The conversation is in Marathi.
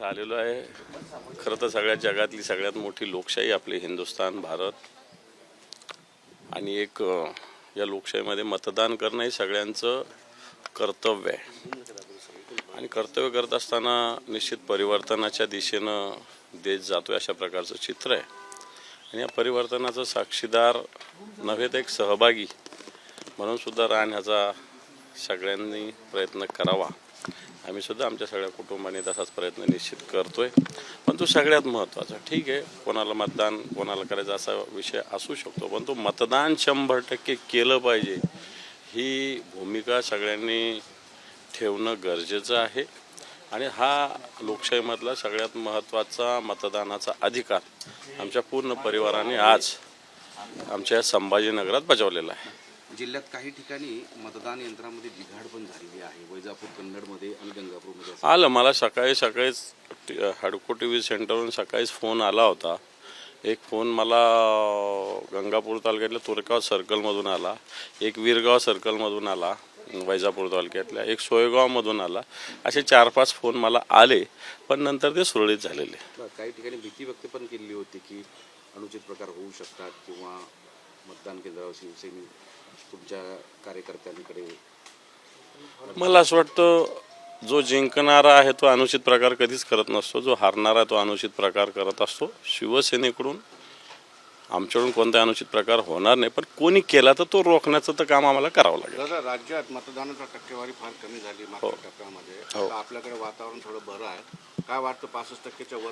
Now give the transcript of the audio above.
इथं आलेलो आहे. खरं तर सगळ्या जगातली सगळ्यात मोठी लोकशाही आपली हिंदुस्थान भारत. आणि एक या लोकशाहीमध्ये मतदान करणं हे सगळ्यांचं कर्तव्य आहे. आणि कर्तव्य करत असताना निश्चित परिवर्तनाच्या दिशेनं देश जातोय अशा प्रकारचं चित्र आहे. आणि या परिवर्तनाचं साक्षीदार नव्हे तर एक सहभागी म्हणून सुद्धा राहण्याचा सगळ्यांनी प्रयत्न करावा. आम्ही सुद्धा आमच्या सगळ्या कुटुंबाने तसाच प्रयत्न निश्चित करतोय. पण तो सगळ्यात महत्त्वाचा. ठीक आहे कोणाला मतदान कोणाला करायचा असा विषय असू शकतो पण तो मतदान शंभर टक्के केलं पाहिजे. ही भूमिका सगळ्यांनी ठेवणं गरजेचं आहे. आणि हा लोकशाहीमधला सगळ्यात महत्त्वाचा मतदानाचा अधिकार आमच्या पूर्ण परिवाराने आज आमच्या संभाजीनगरात बजावलेला आहे. जिल्ह्यात काही ठिकाणी मतदान यंत्रामध्ये बिघाड पण झालेली आहे. वैजापूर कन्नडमध्ये आणि गंगापूरमध्ये असं आलं मला सकाळी सकाळीच हडको टी व्ही सेंटरवरून सकाळीच फोन आला होता. एक फोन मला गंगापूर तालुक्यातल्या तुरगाव सर्कलमधून आला. एक वीरगाव सर्कलमधून आला वैजापूर तालुक्यातल्या. एक सोयगावमधून आला. असे चार पाच फोन मला आले पण नंतर ते सुरळीत झालेले. काही ठिकाणी भीती व्यक्त पण केली होती की अनुचित प्रकार होऊ शकतात किंवा मतदान केंद्रावर शिवसैनिक तुमच्या कार्यकर्त्यांकडे. मला असं वाटतं जो जिंकणारा आहे तो अनुचित प्रकार कधीच करत नसतो. जो हारणारा तो अनुचित प्रकार करत असतो. शिवसेनेकडून आमच्याकडून कोणता अनुचित प्रकार होणार नाही. पण कोणी केला तर तो रोखण्याचं तर काम आम्हाला करावं लागेल. दादा राज्यात मतदानाचा टक्केवारी फार कमी झाली मागच्या टप्प्यामध्ये. हो. आता आपल्याकडे वातावरण थोडं बरं आहे. काय वाटतं पासष्ट टक्केच्या वर